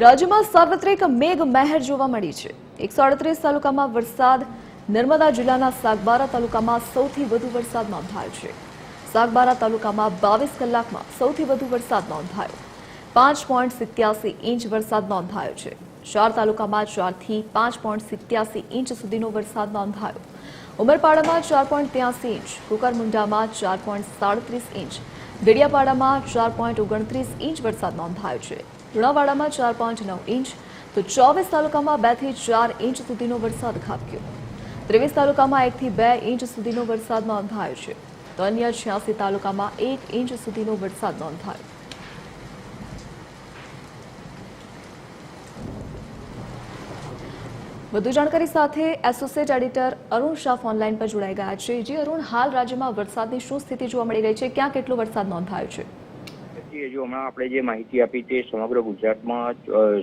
રાજ્યમાં સાર્વત્રિક મેઘ મહેર જોવા મળી છે. એકસો અડત્રીસ તાલુકામાં વરસાદ. નર્મદા જિલ્લાના સાગબારા તાલુકામાં સૌથી વધુ વરસાદ નોંધાયો છે. સાગબારા તાલુકામાં બાવીસ કલાકમાં સૌથી વધુ વરસાદ નોંધાયો. પાંચ પોઈન્ટ સિત્યાસી ઇંચ વરસાદ નોંધાયો છે. ચાર તાલુકામાં ચારથી પાંચ પોઈન્ટ સિત્યાસી ઇંચ સુધીનો વરસાદ નોંધાયો. ઉમરપાડામાં ચાર પોઈન્ટ ત્યાસી ઇંચ, કુકરમુંડામાં ચાર પોઈન્ટ સાડત્રીસ ઇંચ દેડિયાપાડામાં ચાર પોઈન્ટ ઓગણત્રીસ ઇંચ વરસાદ નોંધાયો છે. લુણાવાડામાં ચાર પોઈન્ટ નવ ઇંચ તો ચોવીસ તાલુકામાં બેથી ચાર ઇંચ સુધીનો વરસાદ ખાબક્યો. ત્રેવીસ તાલુકામાં એકથી બે ઇંચ સુધીનો વરસાદ નોંધાયો છે. તો અન્ય છ્યાસી તાલુકામાં એક ઇંચ સુધીનો વરસાદ નોંધાયો. વધુ જાણકારી સાથે associate editor Arun Shah online પર જોડાઈ ગયા છે. જે અરુણ, હાલ રાજ્યમાં વરસાદની શું સ્થિતિ જોવા મળી રહી છે? ક્યાં કેટલો વરસાદ નોંધાયો છે? જો હમણાં આપણે જે માહિતી આપી તે સમગ્ર ગુજરાતમાં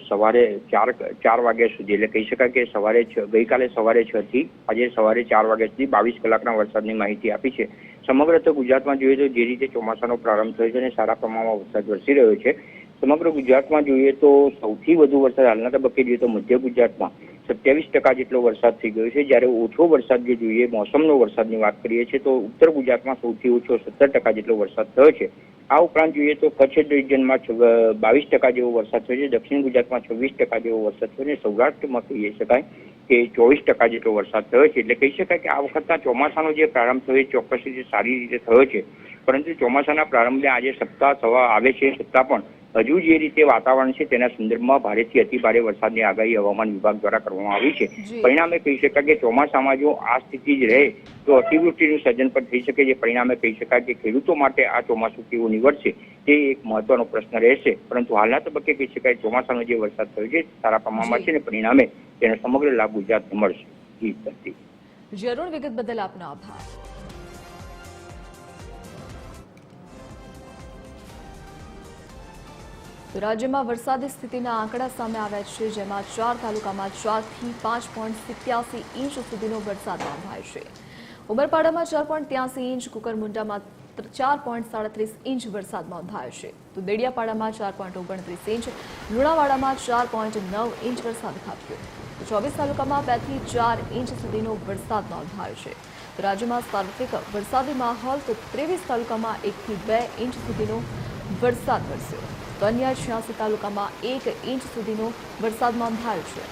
સવારે ચાર ચાર વાગ્યા સુધી, એટલે કહી શકાય કે સવારે ગઈકાલે સવારે છ થી, આજે સવારે ચાર વાગ્યા સુધી બાવીસ કલાકના વરસાદની માહિતી આપી છે. સમગ્ર તો ગુજરાતમાં જોઈએ તો જે રીતે ચોમાસાનો પ્રારંભ થયો છે અને સારા પ્રમાણમાં વરસાદ વરસી રહ્યો છે. સમગ્ર ગુજરાતમાં જોઈએ તો સૌથી વધુ વરસાદ હાલના તબક્કે જોઈએ તો મધ્ય ગુજરાતમાં. સત્યાવીસ ટકા જેટલો વરસાદ થઈ ગયો છે. જ્યારે ઓછો વરસાદ જે જોઈએ, મોસમનો વરસાદની વાત કરીએ છીએ, તો ઉત્તર ગુજરાતમાં સૌથી ઓછો સત્તર ટકા જેટલો વરસાદ થયો છે. આ ઉપરાંત જોઈએ તો કચ્છ રિજનમાં બાવીસ ટકા જેવો વરસાદ થયો છે. દક્ષિણ ગુજરાતમાં છવ્વીસ ટકા જેવો વરસાદ થયો છે. સૌરાષ્ટ્રમાં કહી શકાય કે ચોવીસ ટકા જેટલો વરસાદ થયો છે. એટલે કહી શકાય કે આ વખતના ચોમાસાનો જે પ્રારંભ થયો એ ચોક્કસ રીતે સારી રીતે થયો છે. પરંતુ ચોમાસાના પ્રારંભને આજે સપ્તાહ થવા આવે છે. સત્તા પણ હજુ જે રીતે વાતાવરણ છે તેના સંદર્ભમાં ભારેથી અતિ ભારે વરસાદની આગાહી હવામાન વિભાગ દ્વારા કરવામાં આવી છે. પરિણામે કહી શકાય કે ચોમાસામાં જો આ સ્થિતિ જ રહે તો અતિવૃષ્ટિનું સર્જન પણ થઈ શકે છે. પરિણામે કહી શકાય કે ખેડૂતો માટે આ ચોમાસું કેવું નીવડશે તે એક મહત્વનો પ્રશ્ન રહેશે. પરંતુ હાલના તબક્કે કહી શકાય ચોમાસાનો જે વરસાદ થયો છે સારા પ્રમાણમાં છે ને પરિણામે તેનો સમગ્ર લાભ ગુજરાતને મળશે. જી ધરતી વિગત બદલ આપનો આભાર. તો રાજ્યમાં વરસાદી સ્થિતિના આંકડા સામે આવ્યા છે, જેમાં ચાર તાલુકામાં ચારથી પાંચ પોઈન્ટ સિત્યાસી ઇંચ સુધીનો વરસાદ નોંધાય છે. ઉમરપાડામાં ચાર પોઈન્ટ ત્યાસી ઇંચ, કુકરમુંડામાં ચાર પોઈન્ટ સાડત્રીસ ઇંચ વરસાદ નોંધાયો છે. તો દેડિયાપાડામાં ચાર પોઈન્ટ ઓગણત્રીસ ઇંચ, લુણાવાડામાં ચાર પોઈન્ટ નવ ઇંચ વરસાદ ખાબક્યો. ચોવીસ તાલુકામાં બેથી ચાર ઇંચ સુધીનો વરસાદ નોંધાયો છે. રાજ્યમાં સાર્વત્રિક વરસાદી માહોલ, તો ત્રેવીસ તાલુકામાં એકથી બે ઇંચ સુધીનો વરસાદ વરસ્યો. તો અન્ય છ્યાસી તાલુકામાં એક ઇંચ સુધીનો વરસાદ નોંધાયો છે.